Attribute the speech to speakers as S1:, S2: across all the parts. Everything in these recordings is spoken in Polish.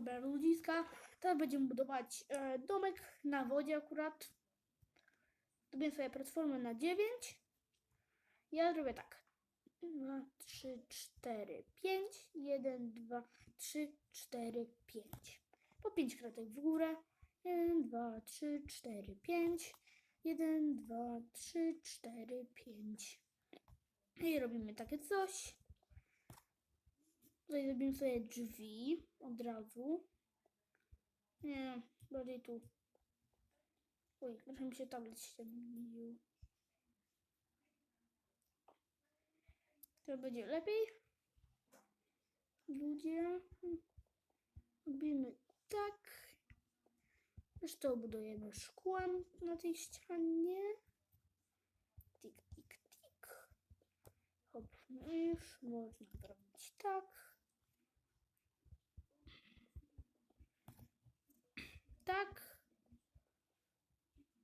S1: Dobra, ludziska. Teraz będziemy budować e, domek na wodzie akurat. Zrobię sobie platformę na 9. Ja zrobię tak. 2, 3, 4, 5. 1, 2, 3, 4, 5. Po 5 kratek w górę. 1, 2, 3, 4, 5. 1, 2, 3, 4, 5. I robimy takie coś. Tutaj zrobimy sobie drzwi od razu. Nie, bardziej tu. Oj, trochę mi się tablet ściemnił. To będzie lepiej. Ludzie. Robimy tak. Zresztą budujemy szkłem na tej ścianie. Tik, tik, tik. Hop, już można zrobić. Tak.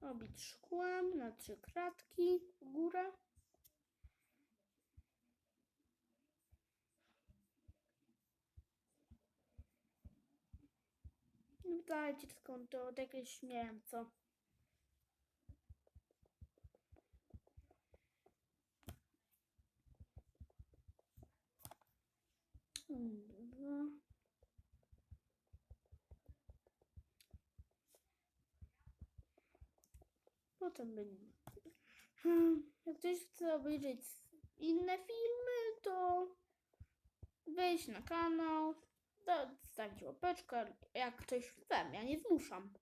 S1: Robić szkłem na trzy kratki w górę. No Dajcie skąd to jakieś nie wiem co. Dwa. Potem będzie. Hmm, Jak ktoś chce obejrzeć inne filmy, to wejść na kanał, zostawić łapeczkę, jak ktoś chce, ja nie zmuszam.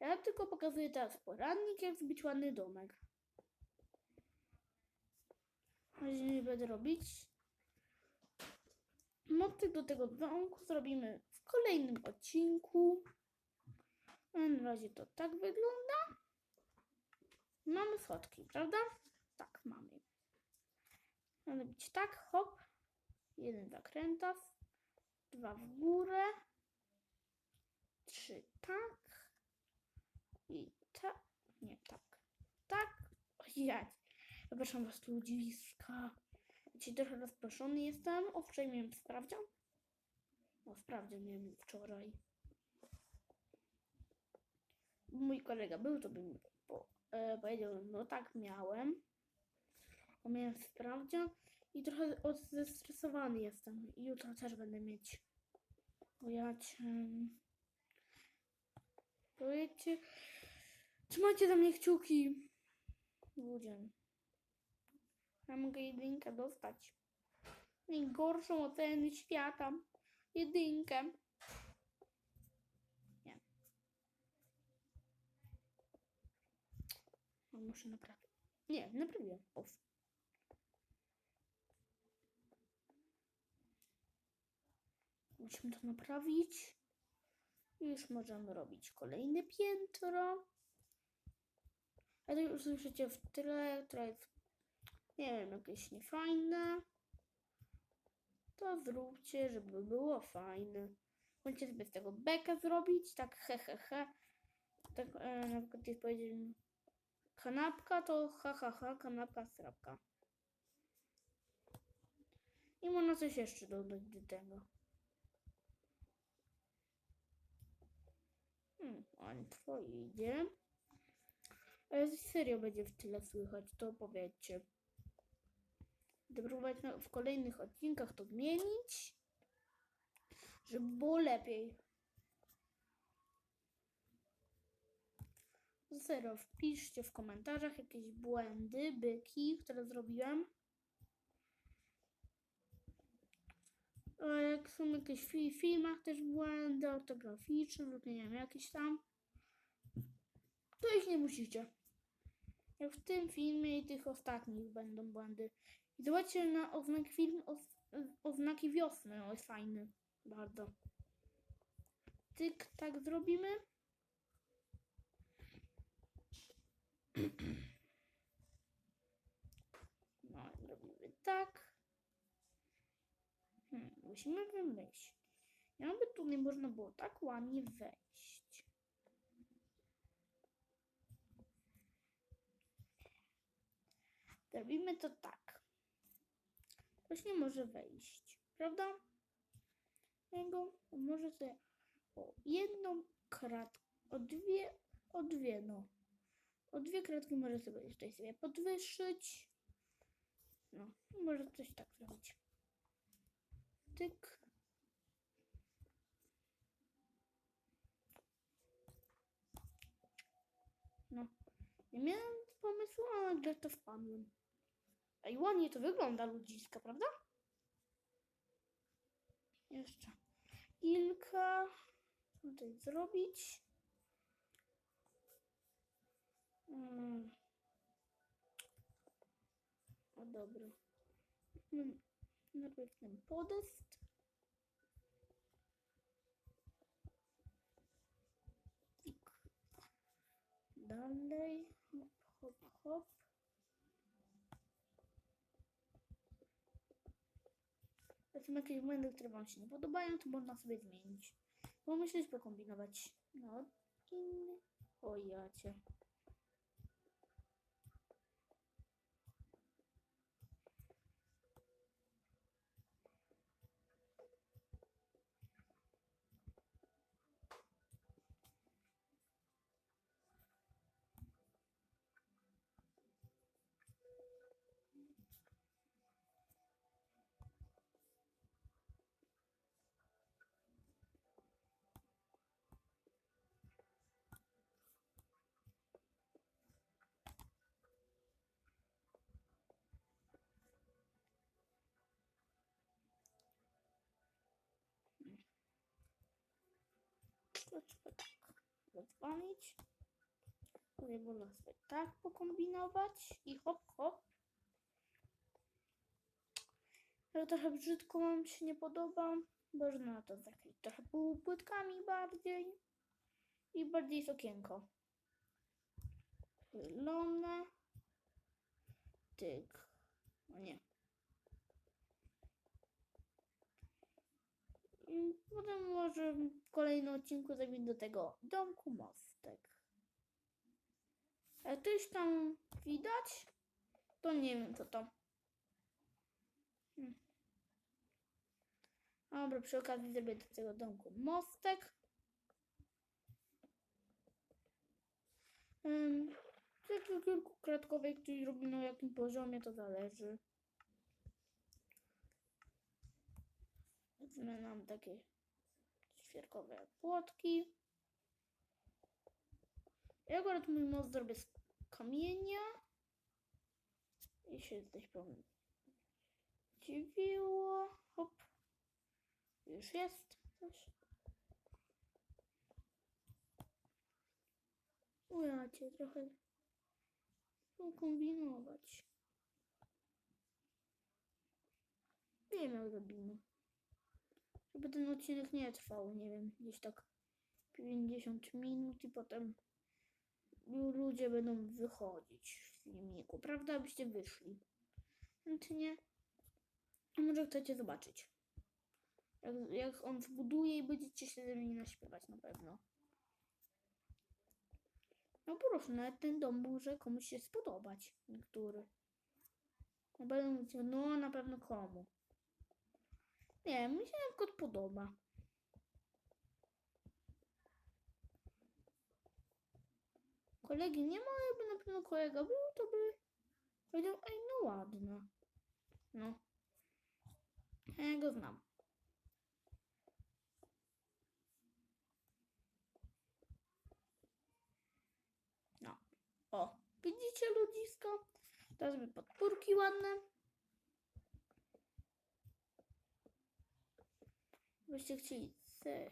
S1: Ja tylko pokazuję teraz poradnik, jak zrobić ładny domek. Nie będę robić. Motyw do tego domku zrobimy w kolejnym odcinku. Na razie to tak wygląda. Mamy schodki, prawda? Tak, mamy. Mamy być tak, hop. Jeden zakrętas. Dwa w górę. Trzy tak. I tak. Nie, tak. Tak. Ojej. Zapraszam was ludziska. Dzisiaj trochę rozproszony jestem. O, wczoraj miałem sprawdzian. O, sprawdzian miałem wczoraj. Mój kolega był, to bym po, e, powiedział, no tak miałem. Bo miałem sprawdzian i trochę zestresowany jestem. I jutro też będę mieć. Bo ja cię... Powiedzcie... Trzymajcie za mnie kciuki. Ludzie. Ja mogę jedynkę dostać. Najgorszą ocenę świata. Jedynkę. Nie. No, Muszę naprawić. Nie, naprawiłem. Uf. Musimy to naprawić. Już możemy robić kolejne piętro. A już słyszycie w tyle, które jest, nie wiem, jakieś niefajne. To zróbcie, żeby było fajne. Możecie sobie z tego bekę zrobić, tak he he he. Tak e, na przykład jest powiedzieć kanapka, to ha ha ha, kanapka, strapka. I można coś jeszcze dodać do tego. Hmm, twoje idzie. A jeśli serio będzie w tyle słychać, to powiedzcie. Będę próbować w kolejnych odcinkach to zmienić, żeby było lepiej. Serio, wpiszcie w komentarzach jakieś błędy, byki, które zrobiłem. Jak są jakieś w filmach też błędy ortograficzne lub nie wiem, jakieś tam, to ich nie musicie. Jak w tym filmie i tych ostatnich będą błędy. I zobaczcie na oznak film o, oznaki wiosny. O, jest fajny. Bardzo. Tyk, tak zrobimy. No, robimy tak. Hmm, musimy wymyślić. Jakby tu nie można było tak ładnie wejść. Zrobimy to tak. Ktoś nie może wejść, prawda? To może sobie o jedną kratkę, o dwie, o dwie, no. O dwie kratki może sobie tutaj sobie podwyższyć. No, może coś tak zrobić. Tyk. No, nie miałem pomysłu, ale gdzieś to wpadłem. I ładnie to wygląda ludziska, prawda? Jeszcze kilka. Tutaj zrobić? Mm. O dobra. Mm, Najpierw ten podest. Dalej. Hop, hop. To są jakieś błędy, które Wam się nie podobają, to można sobie zmienić. Pomyśleć, pokombinować. No, inny. O jacie. To trzeba tak rozwalić. Tutaj można sobie tak pokombinować i hop, hop. Ale trochę brzydko wam się nie podoba. Można to zakryć trochę półpłytkami bardziej. I bardziej jest okienko. Zielone. Tyk. No nie. I potem może w kolejnym odcinku zrobić do tego domku mostek. A coś tam widać? To nie wiem co to. Hmm. Dobra, przy okazji zrobię do tego domku mostek. Um, Taki kilkukratkowy, który robi na jakim poziomie, to zależy. Wezmę nam takie świerkowe płotki. Ja akurat mój most zrobię z kamienia. I się coś powiem. Dziwiło. Hop. Już jest coś. Ujacie, trochę kombinować. Wiem jak robimy. Żeby ten odcinek nie trwał, nie wiem, gdzieś tak 50 minut i potem ludzie będą wychodzić z filmiku, prawda? Abyście wyszli. Chętnie. Może chcecie zobaczyć. Jak, jak on zbuduje i będziecie się ze mnie naśpiewać na pewno. No proszę, nawet ten dom może komuś się spodobać. Niektóry. Na pewno no na pewno komu. Nie, mi się na przykład podoba. Kolegi nie ma, jakby na pewno kolega był, to by powiedział, ej, no ładna. No. Ja go znam. No. O, widzicie ludzisko? Teraz by podpórki ładne. Byście chcieli se,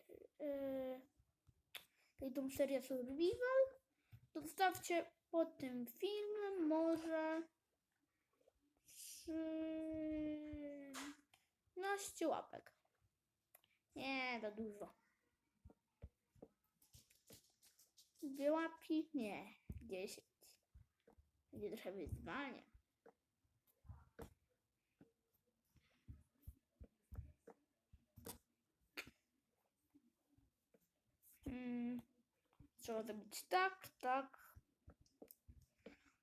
S1: yy, tą serię Survival, to zostawcie pod tym filmem może 13 łapek. Nie, to dużo. Dwie łapki? Nie, 10. Będzie trochę wyzwanie. Hmm. Trzeba zrobić tak, tak.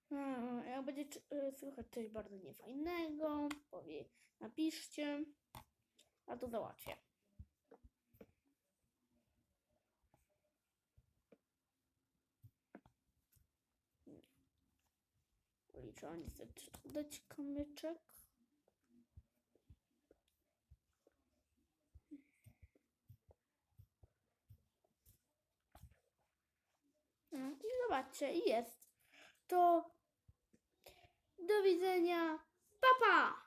S1: Hmm, jak będzie y, słychać coś bardzo niefajnego, powie, napiszcie, a to załatwię. Liczę niestety dać kamyczek. I zobaczcie, jest. To do widzenia. Pa, pa!